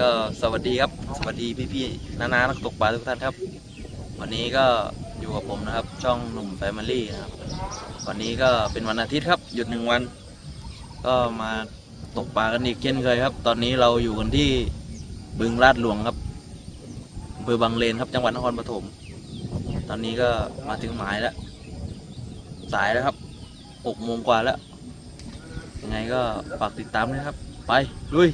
ก็สวัสดีครับ สวัสดีพี่ๆน้าๆนักตกปลาทุกท่านครับ วันนี้ก็อยู่กับผมนะครับ ช่องหนุ่มแฟมิลี่นะครับ วันนี้ก็เป็นวันอาทิตย์ครับ หยุดหนึ่งวัน ก็มาตกปลากันอีกเช่นเคยครับ ตอนนี้เราอยู่กันที่บึงลาดหลวงครับอำเภอบางเลนครับจังหวัดนครปฐม ตอนนี้ก็มาถึงหมายแล้ว สายแล้วครับหกโมงกว่าแล้ว ยังไงก็ฝากติดตามด้วยครับ ไปลุย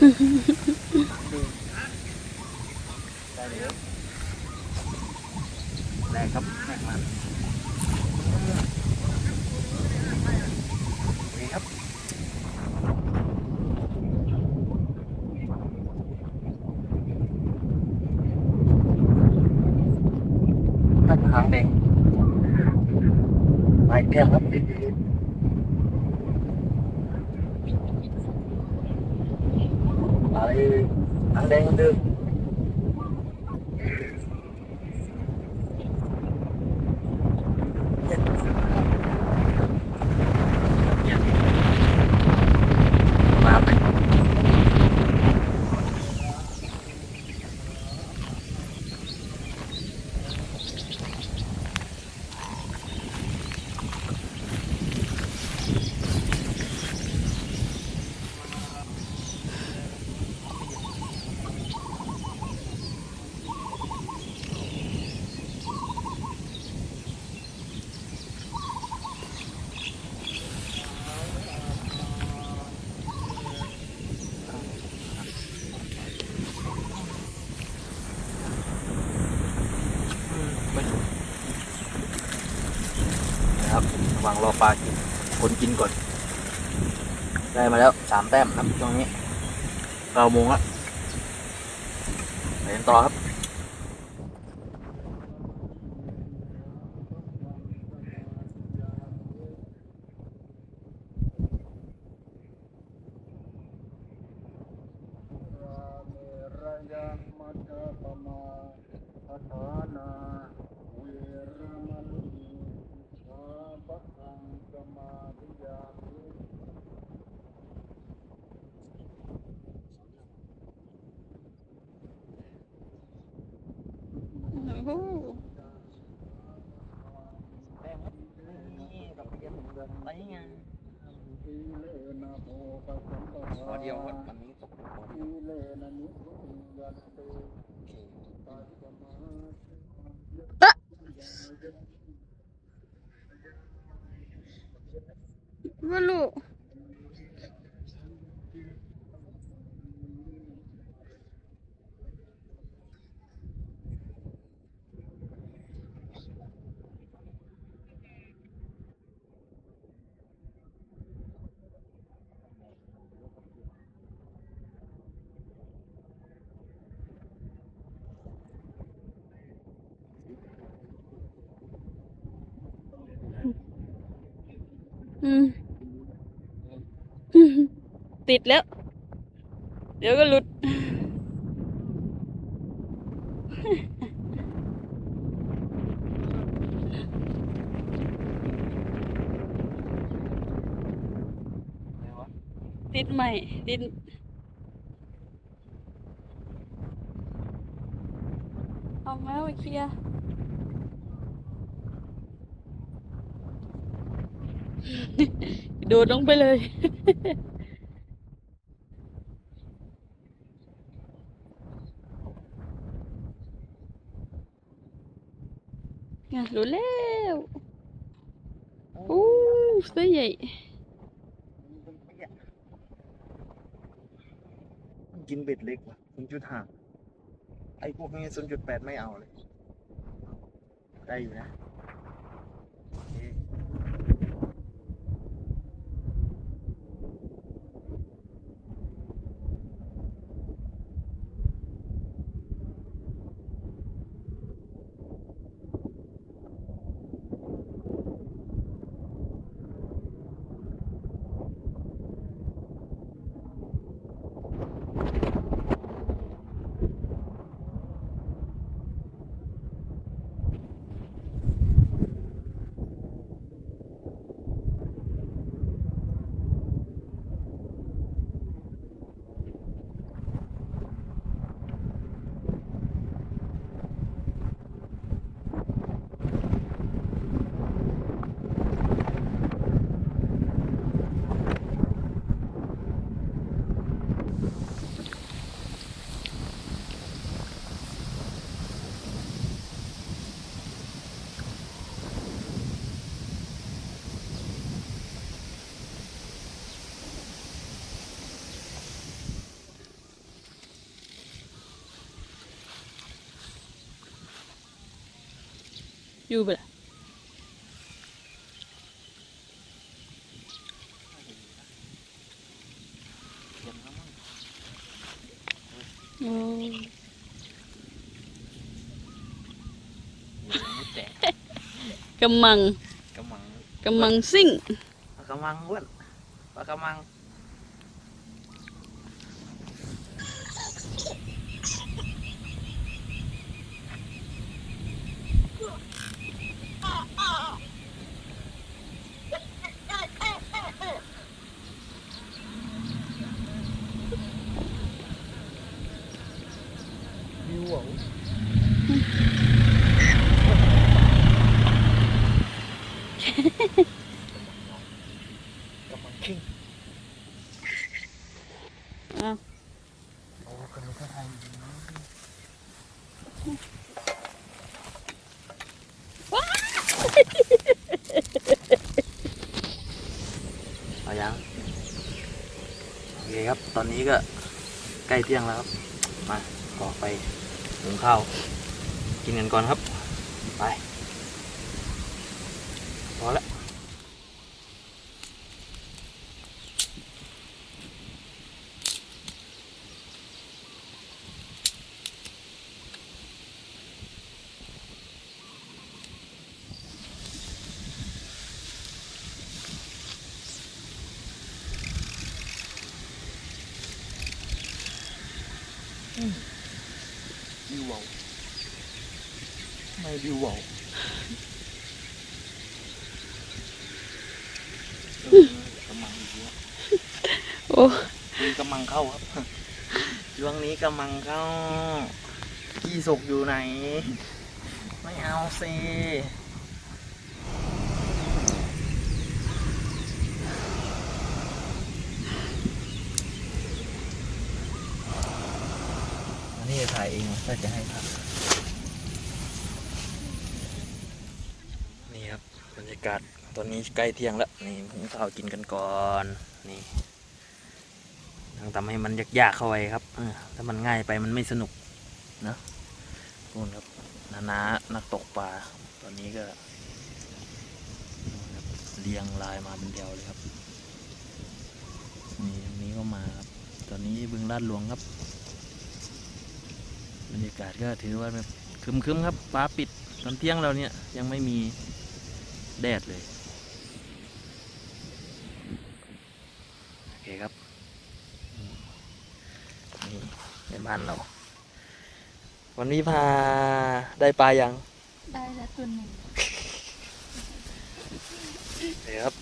แรงครับแรงมากโอเคครับน่าจะหางแดง ไม้แก้วครับ อะไรทางแดงเหมือนเดิมมาไหมนะครับระห วังรอปลากินคนกินก่อน ได้มาแล้วสามแต้มครับตรงนี้เก้าโมงละไปกันต่อครับ โอ้โห แต้มครับนี่กับเพียมเดินไปไง ขอเดียวครับวันนี้ตกขอเดียวว่าลูก ติดแล้ว เดี๋ยวก็หลุด ติดใหม่ ติดเอามาไปเคลียร์ โดดลงไปเลย งานรู้แล้วโอ้เสื้อใหญ่กินเบ็ดเล็กว่ะศูนย์จุดห้าไอ้พวกนี้ศูนย์จุดแปดไม่เอาเลย ได้อยู่นะ อยู่ปะล่ะเย็นแล้วมั้ง โอ้ เย็นไม่แตก กำมัง กระมัง กำมังซิ่ง ปลากระมังอ้วนปลากระมัง วิวเหรอกำลังคิง อ้าว โอ้คนนี้ก็ไทย เอายังโอเคครับ ตอนนี้ก็ใกล้เที่ยงแล้วครับ มาออกไปหุงข้าว กินกันก่อนครับ ไป พอแล้ว วิวเวา ไม่วิวเวาเออกำลังเยอะโอ้มีกำลังเข้าครับช่วงนี้กำลังเข้าพี่ศกอยู่ไหน ไม่เอาสิอันนี้จะถ่ายเองถ้าจะให้พักนี่ครับบรรยากาศตอนนี้ใกล้เที่ยงแล้วนี่หุงข้าวกินกันก่อนนี่ต้องทำให้มันยากๆเข้าไปครับถ้ามันง่ายไปมันไม่สนุกนะนู่นครับนานานักตกปลาตอนนี้ก็เรียงรายมาเป็นแถวเลยครับนี่ตรงนี้ก็มาครับ ตอนนี้บึงลาดหลวงครับบรรยากาศก็ถือว่าแบบคึมๆครับฟ้าปิดตอนเที่ยงเราเนี่ยยังไม่มี แดดเลย โอเคครับ นี่ในบ้านเรา วันนี้พาได้ปลายัง ได้แล้วตัวหนึ่ง โอเคครับ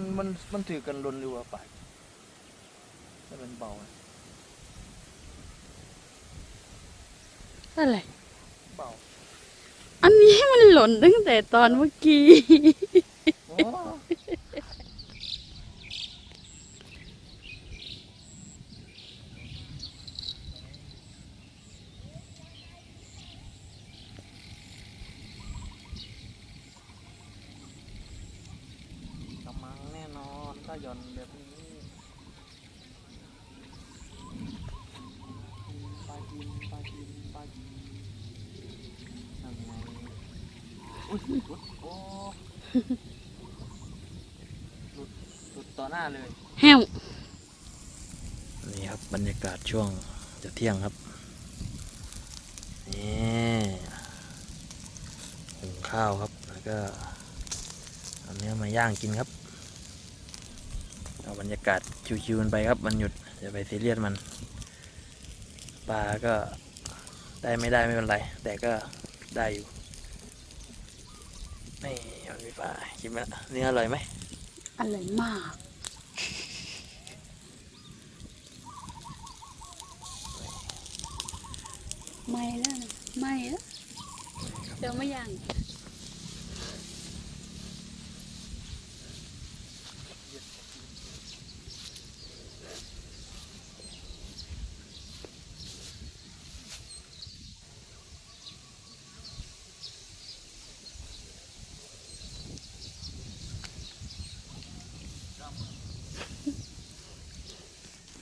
มันมันมันมันถือกันลนหรือว่าไปถ้าเป็นเบานะอะไร เบา อันนี้มันหล่นตั้งแต่ตอนเมื่อกี้โอ้กำมังแน่นอนถ้า หย่อนแบบนี้ปลากินปลากินปลากินนั่นไงอุ้ยหลุดโอ้หลุดหลุดต่อหน้าเลยแห้วนี่ครับบรรยากาศช่วงจะเที่ยงครับนี่หุงข้าวครับแล้วก็เอาเนื้อมาย่างกินครับ เอาบรรยากาศชิวๆกันไปครับวันหยุดอย่าไปซีเรียสมันปลาก็ได้ไม่ได้ไม่เป็นไร แต่ก็ได้อยู่นี่มันมีปลากินไหมล่ะเนื้ออร่อยไหมอร่อยมาก ไม่แล้วนะไม่แล้วเดี๋ยวไม่ยัง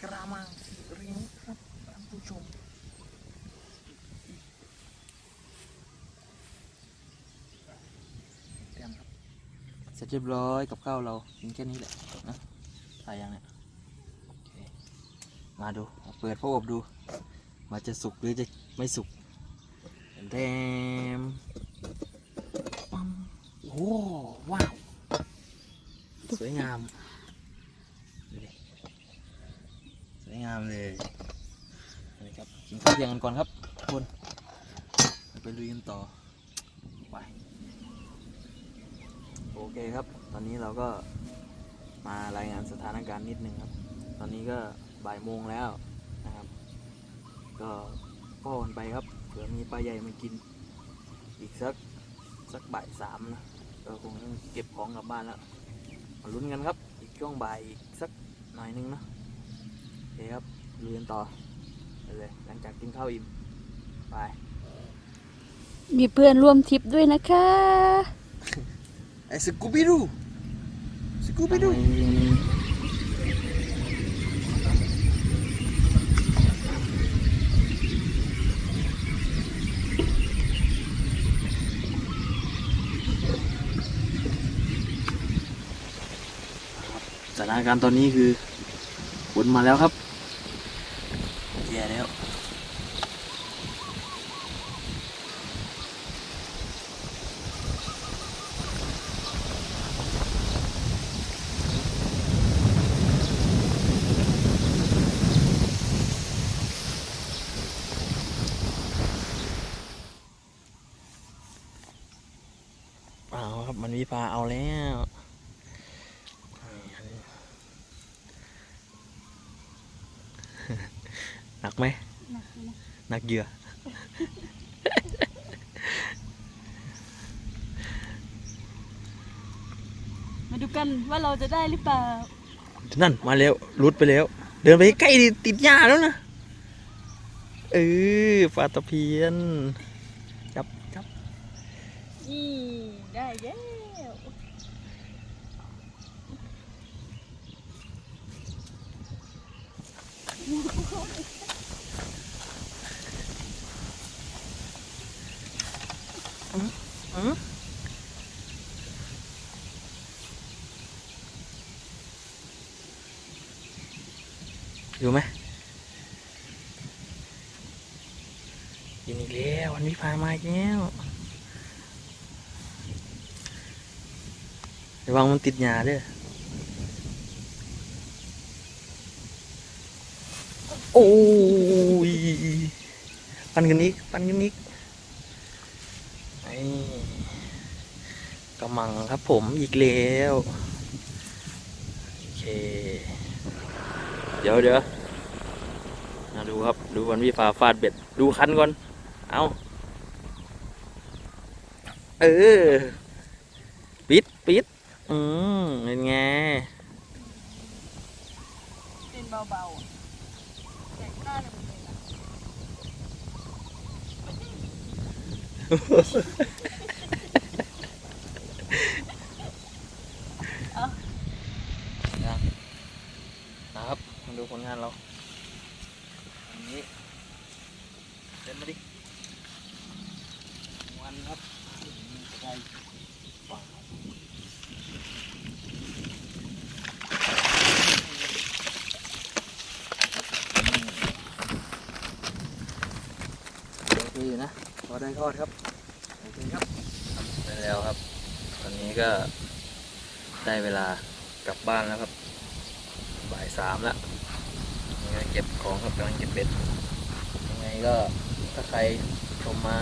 กระมังริ้งครับท่านผู้ชมเตรียมครับ เสร็จเรียบร้อยกับข้าวเรากินแค่นี้แหละนะถ่ายยังเนี่ยมาดูเปิดพระอบดูมาจะสุกหรือจะไม่สุกแดมปั๊มโอ้ว้าวสวยงามสวยงามเลยนี่ครับกินข้าวเที่ยงกันก่อนครับทุกคนไปลุยกันต่อไป โอเคครับ ตอนนี้เราก็มารายงานสถานการณ์นิดนึงครับ ตอนนี้ก็บ่ายโมงแล้วนะครับ ก็ป้อนไปครับเผื่อมีปลาใหญ่มากิน อีกสักสักบ่ายสามนะก็คงต้องเก็บของกลับบ้านแล้วมาลุ้นกันครับ อีกช่วงบ่ายอีกสักหน่อยนึงนะโอเคครับลุยกันต่อไปเลยหลังจากกินข้าวอิ่มไปมีเพื่อนร่วมทริปด้วยนะคะ ไอ้สกูบิดูสกูบิดูสถานการณ์ตอนนี้คือฝนมาแล้วครับ ครับ มันวิภาเอาแล้วหนักไหมหนักเยื่อมาดูกันว่าเราจะได้หรือเปล่า นั่นมาแล้วรุดไปแล้ว เดินไปใกล้ติดหญ้าแล้วนะ เออปลาตะเพียน นี่ได้แล้วอยู่ไหมกินอีกแล้ววันนี้พามาอีกแล้ว ระวังมันติดหญ้าเด้อโอ้ยปันกันอีกปันกันอีกไอ้กำมังครับผมอีกแล้วโอเค เดี๋ยวเดี๋ยวมาดูครับ ดูวันพี่ฟ้าฟาดเบ็ด ดูคันก่อน เอาเออ ปิดปิด อืมเป็นไงเป็นเบาๆอะแต่หน้าเนี่ยมันเลยนะนะครับมาดูผลงานเราอันนี้เดินมาดิ วันครับได้ป่า โอเคอยู่นะพอได้ทอดครับโอเคครับได้แล้วครับ ตอนนี้ก็ได้เวลากลับบ้านแล้วครับ บ่ายสามแล้วนี่ก็เก็บของครับกำลังเก็บเบ็ดยังไงก็ถ้าใครชมมา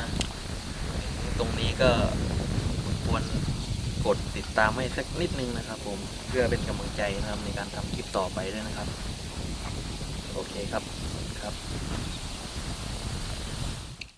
ตรงนี้ก็ควรกดติดตามให้สักนิดนึงนะครับ ผมเพื่อเป็นกำลังใจนะครับในการทำคลิปต่อไปด้วยนะครับ โอเคครับครับ